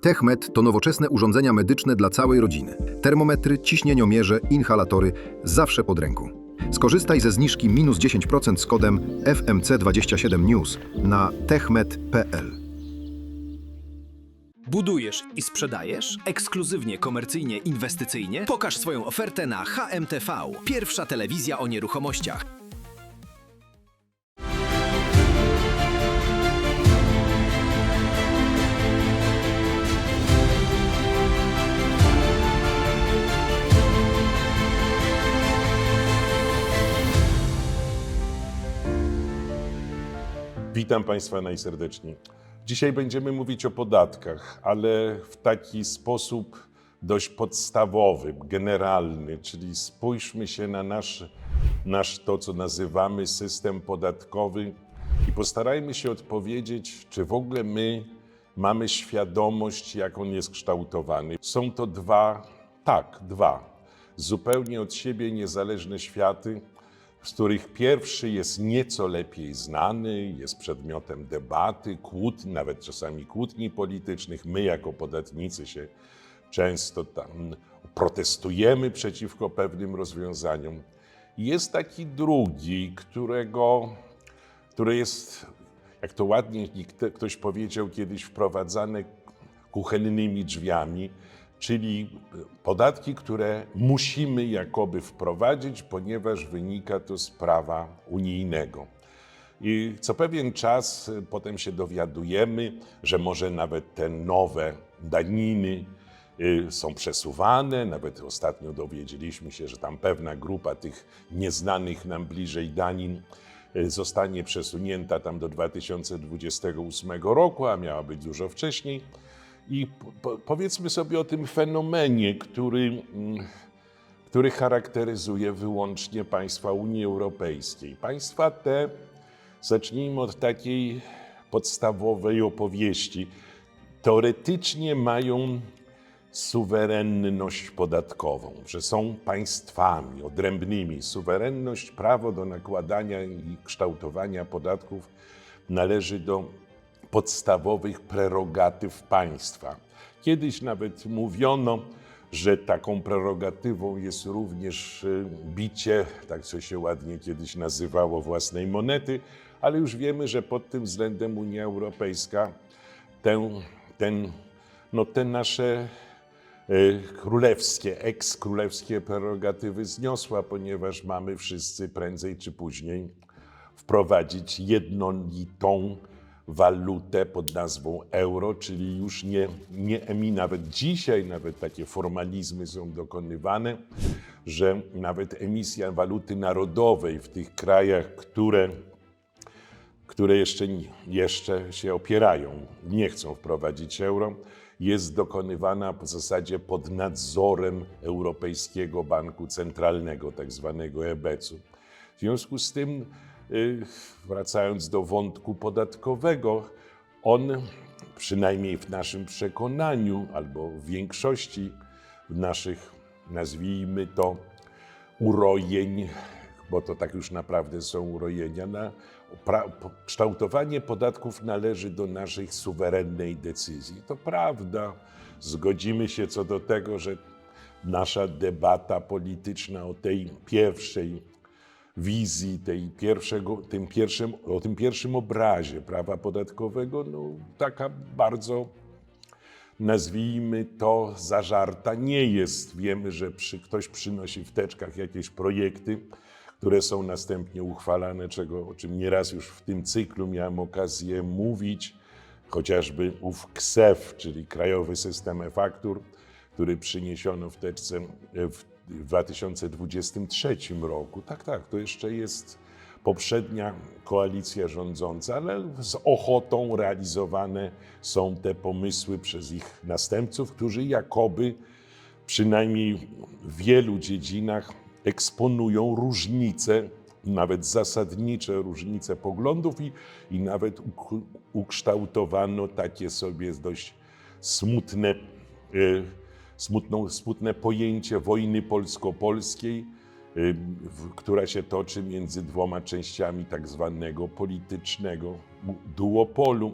TechMed to nowoczesne urządzenia medyczne dla całej rodziny. Termometry, ciśnieniomierze, inhalatory zawsze pod ręką. Skorzystaj ze zniżki minus 10% z kodem FMC27News na techmed.pl. Budujesz i sprzedajesz? Ekskluzywnie, komercyjnie, inwestycyjnie? Pokaż swoją ofertę na HMTV. Pierwsza telewizja o nieruchomościach. Witam Państwa najserdeczniej. Dzisiaj będziemy mówić o podatkach, ale w taki sposób dość podstawowy, generalny, czyli spójrzmy się na nasz, nasz to, co nazywamy system podatkowy i postarajmy się odpowiedzieć, czy w ogóle my mamy świadomość, jak on jest kształtowany. Są to dwa, tak, dwa, zupełnie od siebie niezależne światy, z których pierwszy jest nieco lepiej znany, jest przedmiotem debaty, kłótni, nawet czasami kłótni politycznych. My, jako podatnicy, się często tam protestujemy przeciwko pewnym rozwiązaniom. Jest taki drugi, którego, który jest, jak to ładnie ktoś powiedział kiedyś, wprowadzane kuchennymi drzwiami, czyli podatki, które musimy jakoby wprowadzić, ponieważ wynika to z prawa unijnego. I co pewien czas y, potem się dowiadujemy, że może nawet te nowe daniny y, są przesuwane. Nawet ostatnio dowiedzieliśmy się, że tam pewna grupa tych nieznanych nam bliżej danin zostanie przesunięta tam do 2028 roku, a miała być dużo wcześniej. I po, po, powiedzmy sobie o tym fenomenie, który, mm, który charakteryzuje wyłącznie państwa Unii Europejskiej. Państwa te, zacznijmy od takiej podstawowej opowieści, teoretycznie mają suwerenność podatkową, że są państwami odrębnymi. Suwerenność, prawo do nakładania i kształtowania podatków należy do podstawowych prerogatyw państwa. Kiedyś nawet mówiono, że taką prerogatywą jest również y, bicie, tak co się ładnie kiedyś nazywało, własnej monety, ale już wiemy, że pod tym względem Unia Europejska tę, ten, no te nasze y, królewskie, ekskrólewskie prerogatywy zniosła, ponieważ mamy wszyscy prędzej czy później wprowadzić jednolitą walutę pod nazwą euro, czyli już nie, nie emi, nawet dzisiaj nawet takie formalizmy są dokonywane, że nawet emisja waluty narodowej w tych krajach, które, które jeszcze, jeszcze się opierają, nie chcą wprowadzić euro, jest dokonywana w zasadzie pod nadzorem Europejskiego Banku Centralnego, tak zwanego EBC-u. W związku z tym, wracając do wątku podatkowego, on przynajmniej w naszym przekonaniu, albo w większości naszych, nazwijmy to, urojeń, bo to tak już naprawdę są urojenia, na kształtowanie podatków należy do naszej suwerennej decyzji. To prawda, zgodzimy się co do tego, że nasza debata polityczna o tej pierwszej wizji, tej pierwszego, tym pierwszym, o tym pierwszym obrazie prawa podatkowego, no, taka bardzo nazwijmy to, zażarta nie jest. Wiemy, że przy, ktoś przynosi w teczkach jakieś projekty, które są następnie uchwalane, czego, o czym nieraz już w tym cyklu miałem okazję mówić, chociażby ów KSEF, czyli Krajowy System E-Faktur, który przyniesiono w teczce w 2023 roku. Tak, tak, to jeszcze jest poprzednia koalicja rządząca, ale z ochotą realizowane są te pomysły przez ich następców, którzy jakoby przynajmniej w wielu dziedzinach eksponują różnice, nawet zasadnicze różnice poglądów i, i nawet uk- ukształtowano takie sobie dość smutne, e, smutną, smutne pojęcie wojny polsko-polskiej, y, która się toczy między dwoma częściami tak zwanego politycznego duopolu.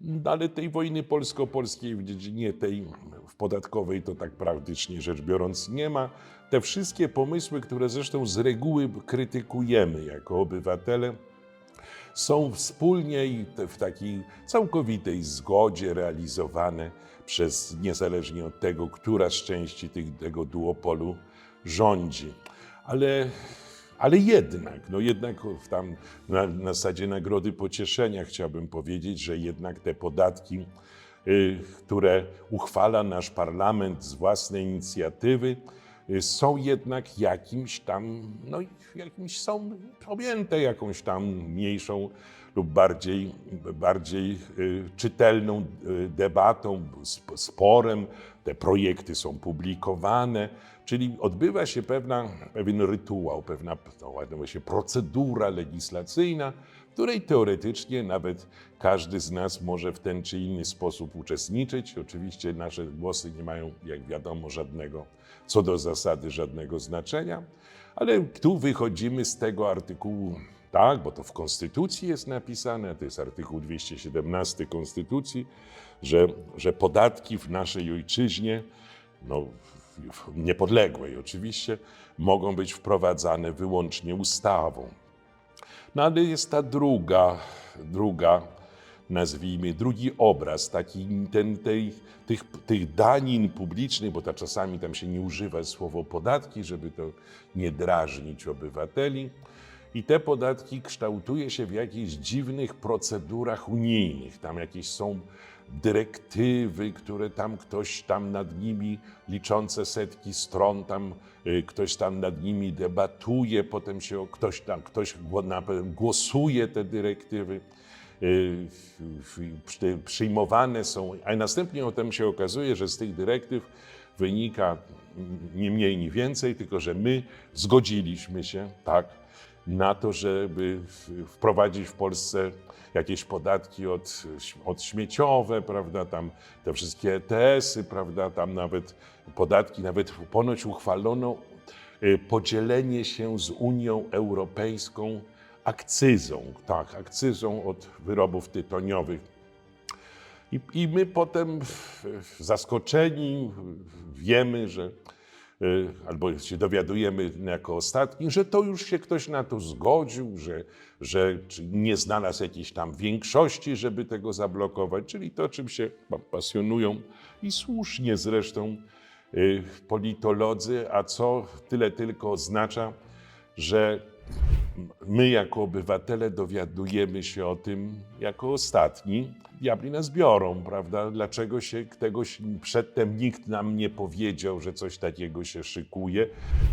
No, ale tej wojny polsko-polskiej w dziedzinie tej w podatkowej to tak praktycznie rzecz biorąc nie ma. Te wszystkie pomysły, które zresztą z reguły krytykujemy jako obywatele, są wspólnie i w takiej całkowitej zgodzie realizowane przez niezależnie od tego, która z części tego duopolu rządzi. Ale, ale jednak, no jednak tam na, na zasadzie nagrody pocieszenia chciałbym powiedzieć, że jednak te podatki, y, które uchwala nasz parlament z własnej inicjatywy, są jednak jakimś tam, no jakimś są objęte jakąś tam mniejszą lub bardziej, bardziej y, czytelną y, debatą, sp- sporem. Te projekty są publikowane, czyli odbywa się pewna, pewien rytuał, pewna no, się procedura legislacyjna, w której teoretycznie nawet każdy z nas może w ten czy inny sposób uczestniczyć. Oczywiście nasze głosy nie mają, jak wiadomo, żadnego, co do zasady, żadnego znaczenia, ale tu wychodzimy z tego artykułu, tak, bo to w Konstytucji jest napisane, to jest artykuł 217 Konstytucji, że, że podatki w naszej ojczyźnie, no, niepodległej oczywiście, mogą być wprowadzane wyłącznie ustawą. No ale jest ta druga, druga, nazwijmy, drugi obraz, taki ten, tej, tych, tych danin publicznych, bo ta czasami tam się nie używa słowo podatki, żeby to nie drażnić obywateli. I te podatki kształtuje się w jakichś dziwnych procedurach unijnych. Tam jakieś są dyrektywy, które tam ktoś tam nad nimi, liczące setki stron, tam y, ktoś tam nad nimi debatuje, potem się ktoś tam, ktoś głosuje te dyrektywy. Y, Przyjmowane są, a następnie potem się okazuje, że z tych dyrektyw wynika nie mniej, nie więcej, tylko że my zgodziliśmy się, tak, na to, żeby wprowadzić w Polsce jakieś podatki od, od śmieciowe, prawda, tam te wszystkie ETS-y, prawda, tam nawet podatki, nawet ponoć uchwalono y, podzielenie się z Unią Europejską akcyzą, tak, akcyzą od wyrobów tytoniowych. I, I my potem zaskoczeni wiemy, że y, albo się dowiadujemy jako ostatni, że to już się ktoś na to zgodził, że, że nie znalazł jakiejś tam większości, żeby tego zablokować, czyli to, czym się pa- pasjonują i słusznie zresztą y, politolodzy, a co tyle tylko oznacza, że my jako obywatele dowiadujemy się o tym jako ostatni. Diabli nas biorą, prawda? Dlaczego się tegoś przedtem nikt nam nie powiedział, że coś takiego się szykuje?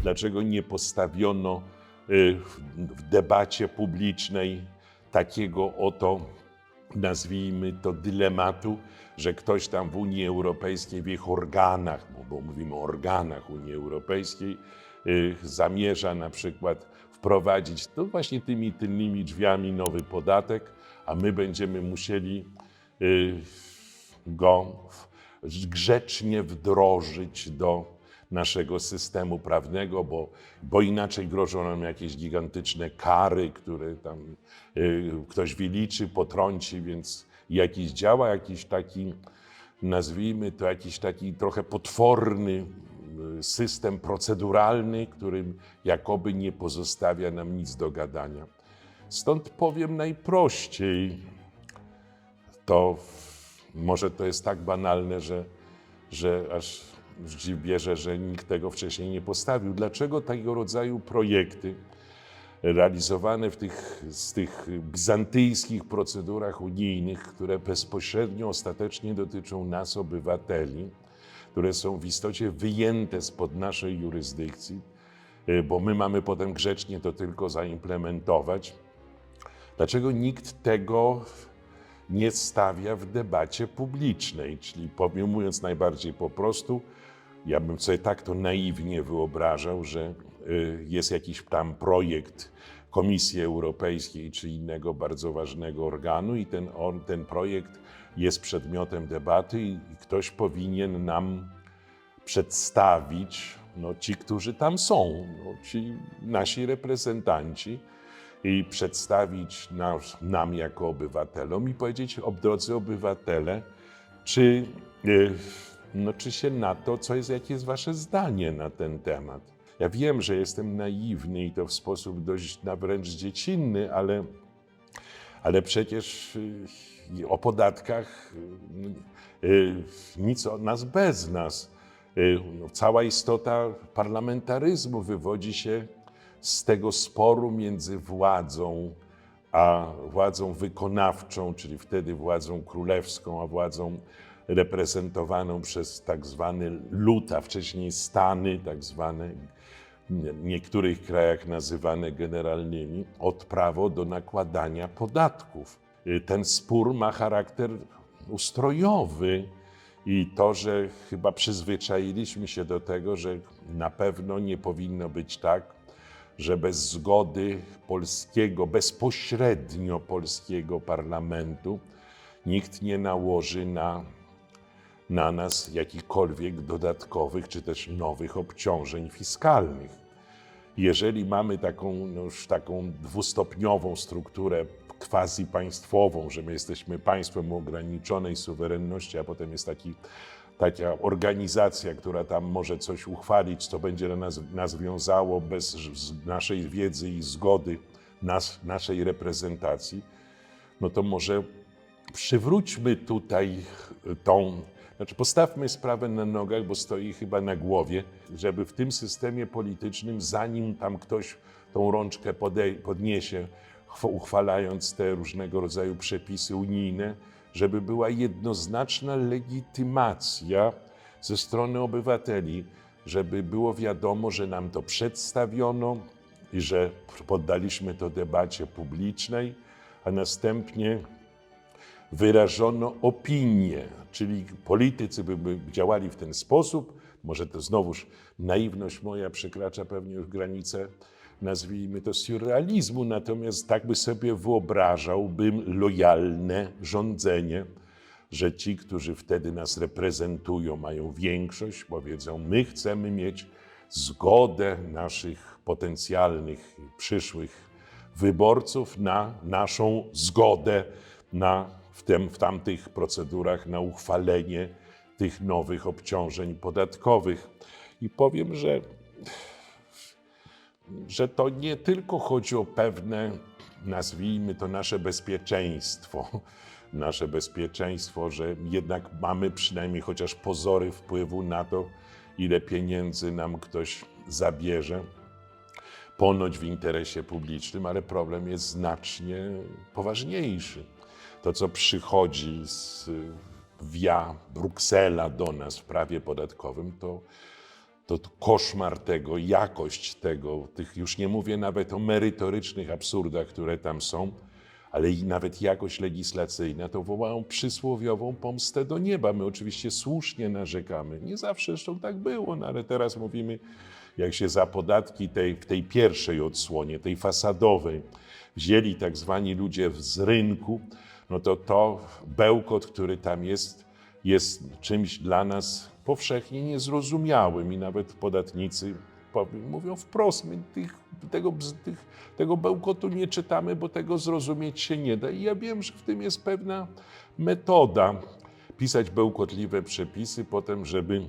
Dlaczego nie postawiono y, w, debacie publicznej takiego oto, nazwijmy to, dylematu, że ktoś tam w Unii Europejskiej, w ich organach, bo, bo mówimy o organach Unii Europejskiej, y, zamierza na przykład wprowadzić to właśnie tymi tylnymi drzwiami nowy podatek, a my będziemy musieli y, go grzecznie wdrożyć do naszego systemu prawnego, bo, bo inaczej grożą nam jakieś gigantyczne kary, które tam y, ktoś wyliczy, potrąci, więc jakiś działa jakiś taki, nazwijmy to jakiś taki trochę potworny system proceduralny, którym jakoby nie pozostawia nam nic do gadania. Stąd powiem najprościej, to może to jest tak banalne, że, że aż dziw bierze, że nikt tego wcześniej nie postawił. Dlaczego tego rodzaju projekty realizowane w tych, z tych bizantyjskich procedurach unijnych, które bezpośrednio ostatecznie dotyczą nas, obywateli, które są w istocie wyjęte spod naszej jurysdykcji, y, bo my mamy potem grzecznie to tylko zaimplementować. Dlaczego nikt tego nie stawia w debacie publicznej? Czyli mówiąc najbardziej po prostu, ja bym sobie tak to naiwnie wyobrażał, że y, jest jakiś tam projekt Komisji Europejskiej czy innego bardzo ważnego organu i ten, on, ten projekt jest przedmiotem debaty i ktoś powinien nam przedstawić, no, ci, którzy tam są, no, ci nasi reprezentanci, i przedstawić nas, nam jako obywatelom i powiedzieć, drodzy obywatele, czy, y, no, czy się na to, co jest, jakie jest wasze zdanie na ten temat. Ja wiem, że jestem naiwny i to w sposób dość na wręcz dziecinny, ale, ale przecież y, o podatkach y, y, nic od nas bez nas. No, Cała istota parlamentaryzmu wywodzi się z tego sporu między władzą a władzą wykonawczą, czyli wtedy władzą królewską, a władzą reprezentowaną przez tak zwany lud, a wcześniej stany, tak zwane w niektórych krajach nazywane generalnymi, od prawo do nakładania podatków. Y, Ten spór ma charakter ustrojowy i to, że chyba przyzwyczailiśmy się do tego, że na pewno nie powinno być tak, że bez zgody polskiego, bezpośrednio polskiego parlamentu, nikt nie nałoży na, na nas jakichkolwiek dodatkowych czy też nowych obciążeń fiskalnych. Jeżeli mamy taką, no już taką dwustopniową strukturę quasi państwową, że my jesteśmy państwem o ograniczonej suwerenności, a potem jest taki, taka organizacja, która tam może coś uchwalić, co będzie na nas, nas wiązało bez naszej wiedzy i zgody nas, naszej reprezentacji, no to może przywróćmy tutaj tą, znaczy postawmy sprawę na nogach, bo stoi chyba na głowie, żeby w tym systemie politycznym, zanim tam ktoś tą rączkę podniesie, chw- uchwalając te różnego rodzaju przepisy unijne, żeby była jednoznaczna legitymacja ze strony obywateli, żeby było wiadomo, że nam to przedstawiono i że poddaliśmy to debacie publicznej, a następnie wyrażono opinię, czyli politycy by, działali w ten sposób. Może to znowuż naiwność moja przekracza pewnie już granicę, nazwijmy to surrealizmu, natomiast tak by sobie wyobrażałbym lojalne rządzenie, że ci, którzy wtedy nas reprezentują, mają większość, powiedzą: My chcemy mieć zgodę naszych potencjalnych przyszłych wyborców na naszą zgodę na, w, tym, w tamtych procedurach na uchwalenie tych nowych obciążeń podatkowych. I powiem, że, że to nie tylko chodzi o pewne, nazwijmy to nasze bezpieczeństwo, nasze bezpieczeństwo, że jednak mamy przynajmniej chociaż pozory wpływu na to, ile pieniędzy nam ktoś zabierze ponoć w interesie publicznym, ale problem jest znacznie poważniejszy. To, co przychodzi z via Bruksela do nas w prawie podatkowym, to, to koszmar tego, jakość tego, tych już nie mówię nawet o merytorycznych absurdach, które tam są, ale i nawet jakość legislacyjna, to wołają przysłowiową pomstę do nieba. My oczywiście słusznie narzekamy. Nie zawsze zresztą tak było, no ale teraz mówimy, jak się za podatki tej, w tej pierwszej odsłonie, tej fasadowej, wzięli tak zwani ludzie z rynku, no to to bełkot, który tam jest, jest czymś dla nas powszechnie niezrozumiałym i nawet podatnicy mówią wprost, my tych, tego, tych, tego bełkotu nie czytamy, bo tego zrozumieć się nie da. I ja wiem, że w tym jest pewna metoda. Pisać bełkotliwe przepisy, potem, żeby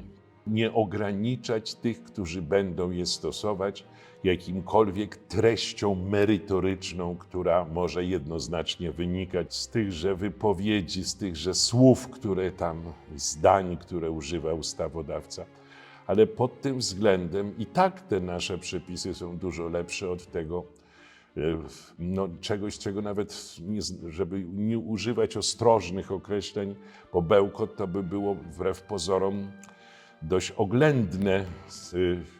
nie ograniczać tych, którzy będą je stosować, jakimkolwiek treścią merytoryczną, która może jednoznacznie wynikać z tychże wypowiedzi, z tychże słów, które tam, zdań, które używa ustawodawca. Ale pod tym względem i tak te nasze przepisy są dużo lepsze od tego, e, no, czegoś, czego nawet, nie, żeby nie używać ostrożnych określeń, bo bełkot to by było wbrew pozorom dość oględne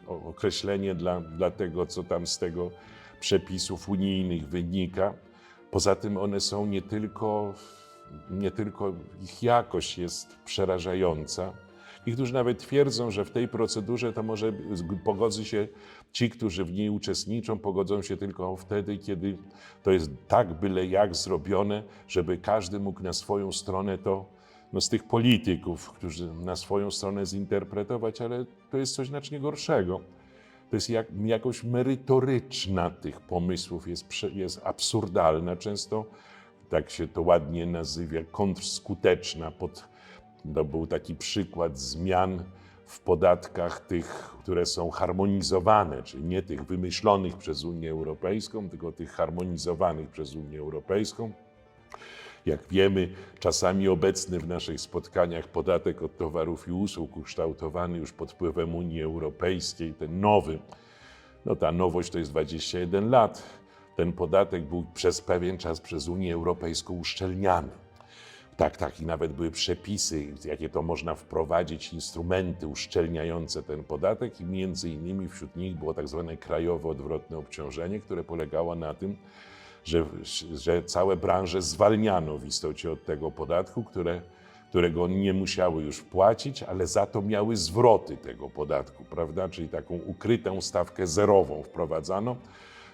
określenie dla, dla tego, co tam z tego przepisów unijnych wynika. Poza tym one są nie tylko, nie tylko ich jakość jest przerażająca, Niektórzy nawet twierdzą, że w tej procedurze to może pogodzi się ci, którzy w niej uczestniczą, pogodzą się tylko wtedy, kiedy to jest tak byle jak zrobione, żeby każdy mógł na swoją stronę to, no z tych polityków, którzy na swoją stronę zinterpretować, ale to jest coś znacznie gorszego. to jest jak, jakoś merytoryczna tych pomysłów, jest, jest absurdalna, często tak się to ładnie nazywa, kontrskuteczna. Pod, to był taki przykład zmian w podatkach tych, które są harmonizowane, czyli nie tych wymyślonych przez Unię Europejską, tylko tych harmonizowanych przez Unię Europejską. Jak wiemy, czasami obecny w naszych spotkaniach podatek od towarów i usług, ukształtowany już pod wpływem Unii Europejskiej, ten nowy, no ta nowość to jest 21 lat, ten podatek był przez pewien czas przez Unię Europejską uszczelniany. Tak, tak, i nawet były przepisy, jakie to można wprowadzić, instrumenty uszczelniające ten podatek, i między innymi wśród nich było tak zwane krajowe odwrotne obciążenie, które polegało na tym, że, że całe branże zwalniano w istocie od tego podatku, które, którego nie musiały już płacić, ale za to miały zwroty tego podatku, prawda? Czyli taką ukrytą stawkę zerową wprowadzano.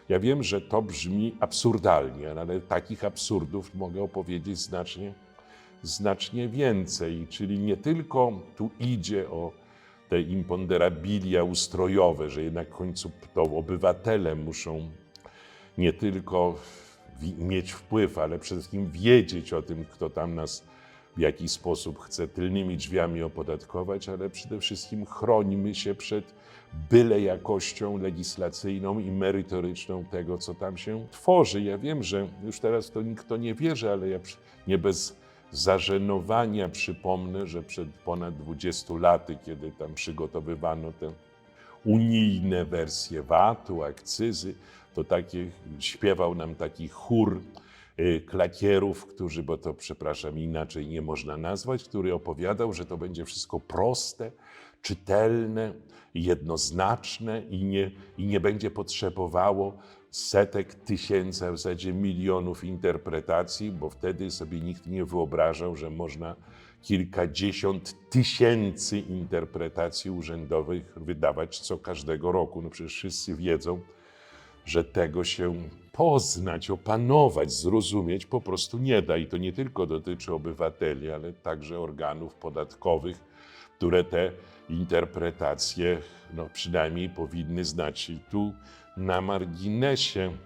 Ja wiem, że to brzmi absurdalnie, ale takich absurdów mogę opowiedzieć znacznie, znacznie więcej. Czyli nie tylko tu idzie o te imponderabilia ustrojowe, że jednak w końcu to obywatele muszą nie tylko mieć wpływ, ale przede wszystkim wiedzieć o tym, kto tam nas w jakiś sposób chce tylnymi drzwiami opodatkować, ale przede wszystkim chronimy się przed byle jakością legislacyjną i merytoryczną tego, co tam się tworzy. Ja wiem, że już teraz to nikt to nie wierzy, ale ja nie bez zażenowania przypomnę, że przed ponad 20 laty, kiedy tam przygotowywano te unijne wersje VAT-u, akcyzy, to takie, śpiewał nam taki chór y, klakierów, którzy, bo to przepraszam, inaczej nie można nazwać, który opowiadał, że to będzie wszystko proste, czytelne, jednoznaczne i nie, i nie będzie potrzebowało setek tysięcy, a w zasadzie milionów interpretacji, bo wtedy sobie nikt nie wyobrażał, że można kilkadziesiąt tysięcy interpretacji urzędowych wydawać co każdego roku. No przecież wszyscy wiedzą, że tego się poznać, opanować, zrozumieć po prostu nie da. I to nie tylko dotyczy obywateli, ale także organów podatkowych, które te interpretacje no, przynajmniej powinny znać. I tu na marginesie,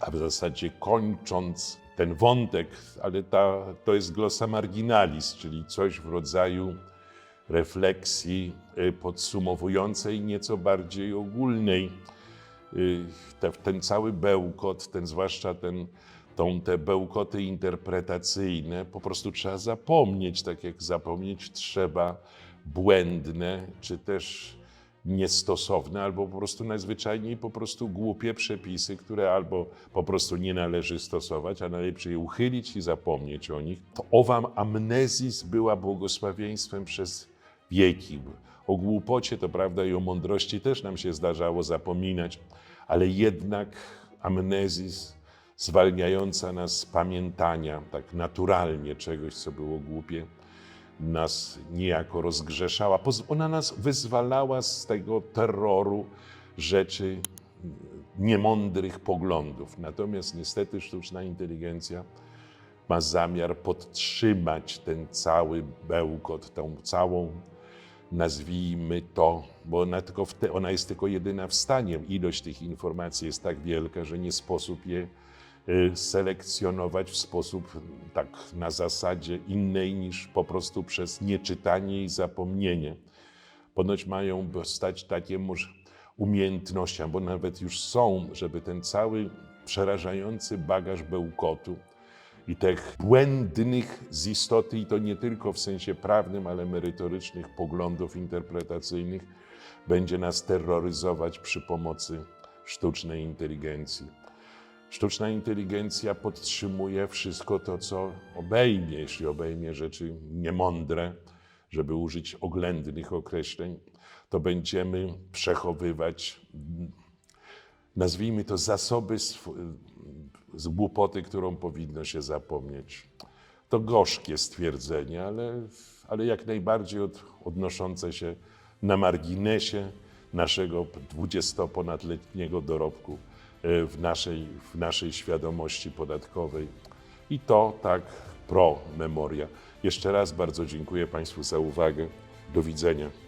a w zasadzie kończąc ten wątek, ale ta, to jest glossa marginalis, czyli coś w rodzaju refleksji y, podsumowującej, nieco bardziej ogólnej. Y, te, ten cały bełkot, ten zwłaszcza ten, tą, te bełkoty interpretacyjne, po prostu trzeba zapomnieć, tak jak zapomnieć trzeba błędne, czy też niestosowne, albo po prostu najzwyczajniej po prostu głupie przepisy, które albo po prostu nie należy stosować, a najlepiej je uchylić i zapomnieć o nich. To owam amnezis była błogosławieństwem przez wieki. O głupocie to prawda i o mądrości też nam się zdarzało zapominać, ale jednak amnezis zwalniająca nas z pamiętania tak naturalnie czegoś, co było głupie, nas niejako rozgrzeszała. Ona nas wyzwalała z tego terroru rzeczy niemądrych poglądów. Natomiast niestety sztuczna inteligencja ma zamiar podtrzymać ten cały bełkot, tą całą, nazwijmy to, bo ona, tylko te, ona jest tylko jedyna w stanie. Ilość tych informacji jest tak wielka, że nie sposób je y, selekcjonować w sposób tak na zasadzie innej niż po prostu przez nieczytanie i zapomnienie. Ponoć mają stać takie moż- umiejętności, bo nawet już są, żeby ten cały przerażający bagaż bełkotu i tych błędnych z istoty, i to nie tylko w sensie prawnym, ale merytorycznych poglądów interpretacyjnych, będzie nas terroryzować przy pomocy sztucznej inteligencji. Sztuczna inteligencja podtrzymuje wszystko to, co obejmie, jeśli obejmie rzeczy niemądre, żeby użyć oględnych określeń, to będziemy przechowywać, nazwijmy to, zasoby z głupoty, którą powinno się zapomnieć. To gorzkie stwierdzenie, ale, ale jak najbardziej od, odnoszące się na marginesie naszego dwudziestoponadletniego dorobku e, w naszej, w naszej świadomości podatkowej. I to tak pro memoria. Jeszcze raz bardzo dziękuję Państwu za uwagę. Do widzenia.